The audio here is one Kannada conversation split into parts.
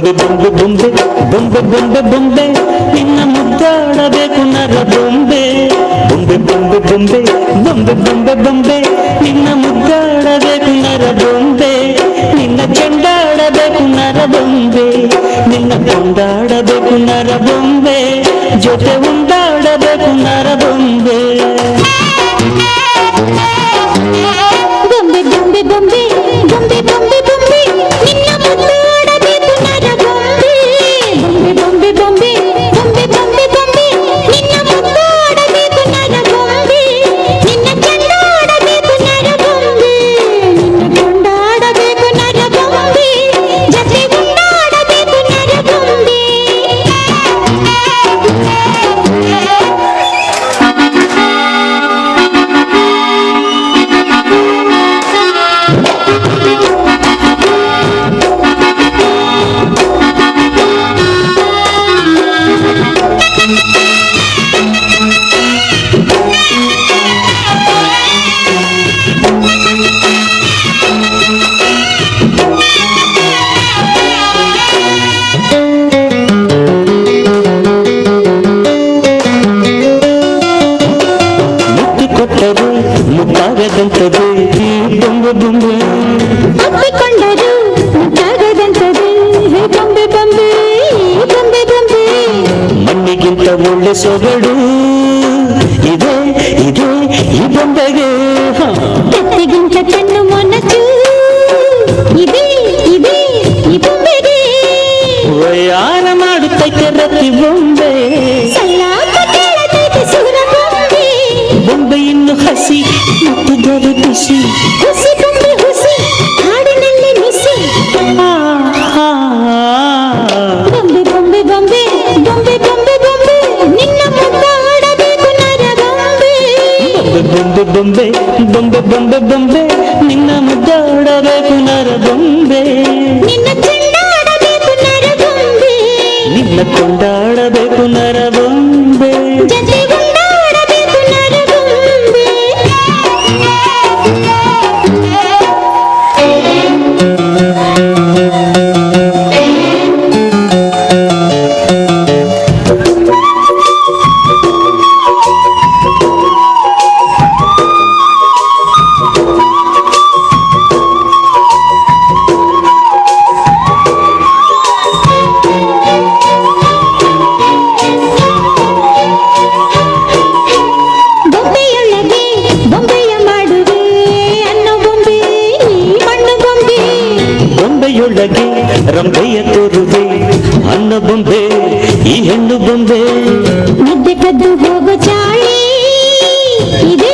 ಬೊಂಬೆ ಬೊಂಬೆ ಬೊಂಬೆ ನಿನ್ನ ಮುದ್ದಾಡಬೇಕು ನರ ಬೊಂಬೆ. ಬೊಂಬೆ ಬೊಂಬೆ ಬೊಂಬೆ ಬೊಂಬೆ ಬೊಂಬೆ ಬೊಂಬೆ. ನಿನ್ನ ಮುದ್ದಾಡಬೇಕು ನರ ಬೊಂಬೆ. ನಿನ್ನ ಚೆಂಡಾಡಬೇಕು ನರ ಬೊಂಬೆ. ನಿನ್ನ ಕೊಂಡಾಡಬೇಕು ನರ ಬೊಂಬೆ. ಜೊತೆ ಉಂಡಾಡಬೇಕು ನರ ಬೊಂಬೆ ಬೊಂಬೆ. ಮುತ್ತಾಗದಂತದೆ ಈ ಬೊಂಬೆ ಬೊಂಬೆ ಒಪ್ಪಿಕೊಂಡರು ಮುಟ್ಟಾಗದಂತದೆ ಹೇ ಬೊಂಬೆ ಬೊಂಬೆ ಬೊಂಬೆ ಬೊಂಬೆ ಮಣ್ಣಿಗಿಂತ ಒಳ್ಳೆ ಸೊಗಡು ಇದೆ ಇದೆ ಈ ಬೊಂಬೆಗೆ ಹ. ಕತ್ತಿಗಿಂತ ಕಣ್ಣು ಬೊಂಬೆ ಬೊಂಬೆ ಬೊಂಬೆ ಬೊಂಬೆ ಬೊಂಬೆ ನಿನ್ನ ಮುದ್ದಾಡಬೇಕು ನರ ಬೊಂಬೆ ನಿನ್ನ ಚೆಂಡಾಡಬೇಕು ಬೊಂಬೆಯೊಳಗೆ ರಂಬೆಯ ತೋರುವೆ ಅನ್ನ ಬೊಂಬೆ ಈ ಹೆಣ್ಣು ಬೊಂಬೆ ನಿದ್ದೆ ಕದ್ದು ಹೋಗೋ ಚಾಳಿ ಇದೆ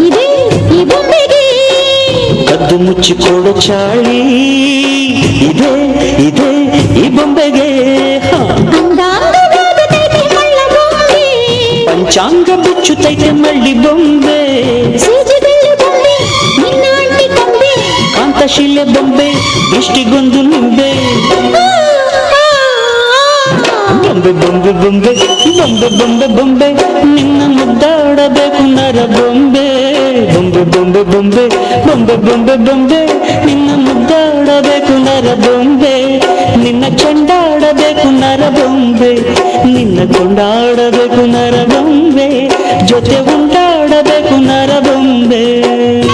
ಇದೆ ಈ ಬೊಂಬೆಗೆ ಕದ್ದು ಮುಚ್ಚಿಕೊಡೋ ಚಾಳಿ ಇದೆ ಇದೆ ಈ ಬೊಂಬೆಗೆ ಹ. ಅಂಗಾಂಗವಾಗತೈತೆ ಮಳ್ಳ ಬೊಂಬೆ ಪಂಚಾಂಗ ಬಿಚ್ಚುತ್ತೈತೆ ದೃಷ್ಟಿಗೊಂದು ನಿಂಬೆ? ಬೊಂಬೆ ಬೊಂಬೆ ಬೊಂಬೆ ಬೊಂಬೆ ಬೊಂಬೆ ಬೊಂಬೆ. ನಿನ್ನ ಮುದ್ದಾಡಬೇಕು ನರ ಬೊಂಬೆ. ಬೊಂಬೆ ಬೊಂಬೆ ಬೊಂಬೆ ಬೊಂಬೆ ಬೊಂಬೆ ಬೊಂಬೆ. ನಿನ್ನ ಮುದ್ದಾಡಬೇಕು ನರ ಬೊಂಬೆ. ನಿನ್ನ ಚೆಂಡಾಡಬೇಕು ನರ ಬೊಂಬೆ. ನಿನ್ನ ಕೊಂಡಾಡಬೇಕು ನರ ಬೊಂಬೆ. ಜೊತೆ ಉಂಟಾಡಬೇಕು ನರ ಬೊಂಬೆ.